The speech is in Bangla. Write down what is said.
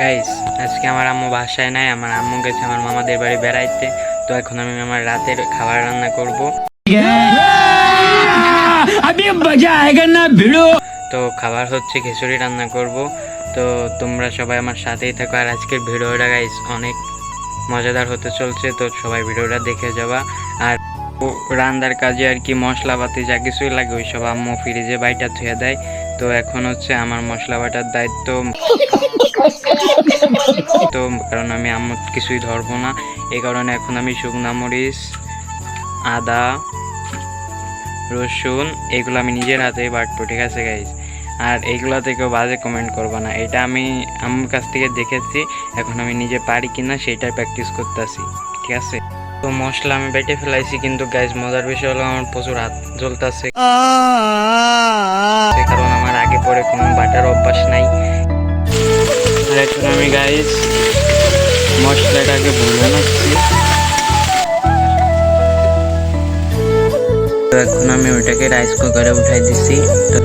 গাইস আজকে আমার আম্মু বাসায় নাই আমার আম্মু গেছে আমার মামাদের বাড়ি বেড়াইতে। তো এখন আমি আমার রাতের খাবার রান্না করব। আমি মজা আয়গা না ভিড়ো তো খাবার হচ্ছে খিচুড়ি রান্না করব। তো তোমরা সবাই আমার সাথেই থাকো। আর আজকের ভিডিওটা গাইস অনেক মজাদার হতে চলছে। তো সবাই ভিডিওটা দেখে যাবা। আর রান্নার কাজে আর কি মশলাপাতি যা কিছুই লাগে ওই সব আম্মু ফ্রিজে বাইটা ধুয়ে দেয়। তো এখন হচ্ছে আমার মশলা বাটার দায়িত্ব। তো কারণ আমি আম্মু কিছুই ধরবো না। এই কারণে এখন আমি শুকনা মরিচ আদা রসুন এগুলো আমি নিজের হাতেই বাটবো ঠিক আছে গাইজ আর এইগুলো থেকেও বাজে কমেন্ট করব না। এটা আমি আমার কাছ থেকে দেখেছি এখন আমি নিজে পারি কিনা সেটাই প্র্যাকটিস করতেছি ঠিক আছে? তো মশলা আমি বেটে ফেলাইছি কিন্তু গাইজ মজার বিষয় হলো আমার প্রচুর হাত জ্বলতেছে। কারণ পরে কোনো বাটার অভ্যাস নাই। আর এখন আমি গাইজ মশলাটাকে ভুলে নিচ্ছি এখন আমি ওইটাকে রাইস কুকারে উঠাই দিছি। তো